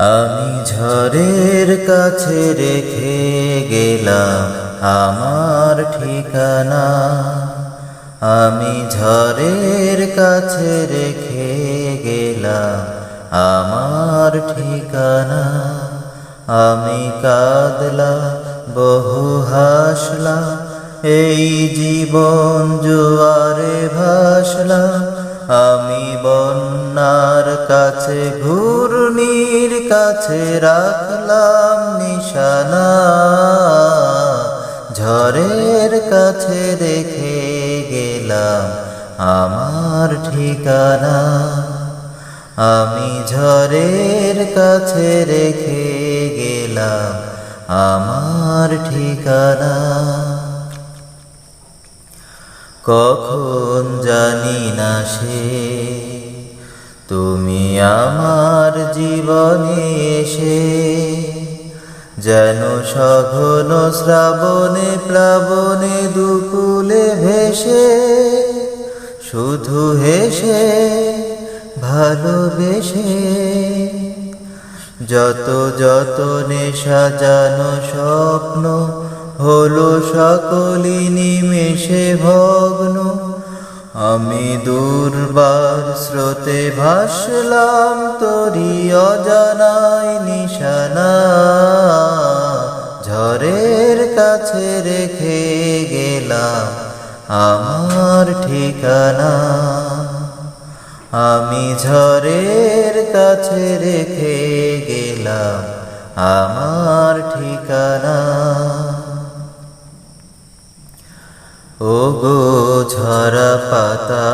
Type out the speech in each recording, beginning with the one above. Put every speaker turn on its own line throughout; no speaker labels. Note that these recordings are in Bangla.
আমি ঝড়ের কাছে রেখে গেলাম আমার ঠিকানা। আমি ঝড়ের কাছে রেখে গেলাম আমার ঠিকানা। আমি কাদলা বহু হাসলা এই জীবন জুয়ারে ভাসলা আমি বন্যার কাছে ঘূর্ণির কাছে রাখলাম নিশানা। ঝড়ের কাছে রেখে গেলাম আমার ঠিকানা। আমি ঝড়ের কাছে রেখে গেলাম আমার ঠিকানা। কখন জানি না সে। তুমি আমার জীবনে এসে যেন সঘন শ্রাবণে, প্লাবনে দুকুলে ভেসে শুধু হেসে, ভালোবেসে যত যত নেশা সাজানো স্বপ্ন হলো সকলি নিমেষে ভগ্ন। আমি দুর্বার স্রোতে ভাসলাম তরি অজানায় নিশানা। ঝড়ের কাছে রেখে গেলাম আমার ঠিকানা। আমি ঝড়ের কাছে রেখে গেলাম আমার ঠিকানা। ও গো ঝরা পাতা,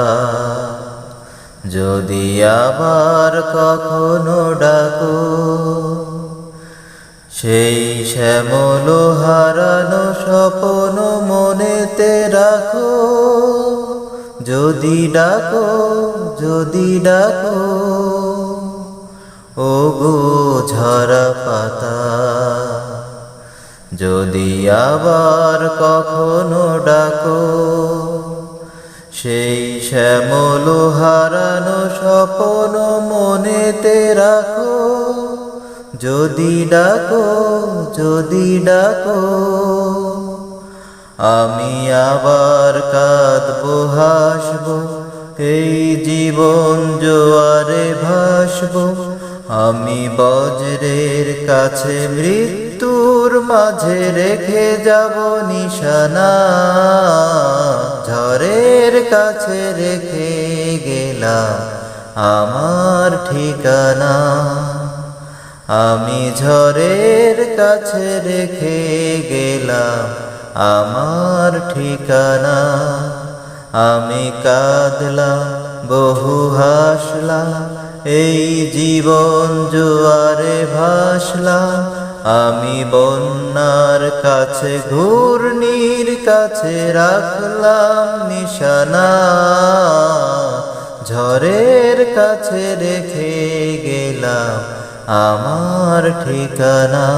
যদি আবার কখনো ডাকো, সেই শ্যামল হারানো স্বপন মনেতে রাখো। যদি ডাকো যদি ডাকো ও গো ঝরা পাতা। যদি আবার কখনো ডাকো, সেই শ্যামল হারানো স্বপন মনেতে রাখো। যদি ডাকো যদি ডাকো, আমি আবার কাঁদবো, হাসবো, এই জীবন জোয়ারে ভাসবো। আমি বজ্রের কাছে মৃত্যুর মাঝে রেখে যাব নিশানা, ঝড়ের কাছে রেখে গেলা আমার ঠিকানা। আমি ঝড়ের কাছে রেখে গেলাম আমার ঠিকানা। আমি কাঁদলাম, বহু হাসলাম, এই জীবন জোয়ারে ভাসলাম আমি বন্যার কাছে ঘূর্ণির কাছে রাখলাম নিশানা। ঝড়ের কাছে রেখে গেলাম আমার ঠিকানা।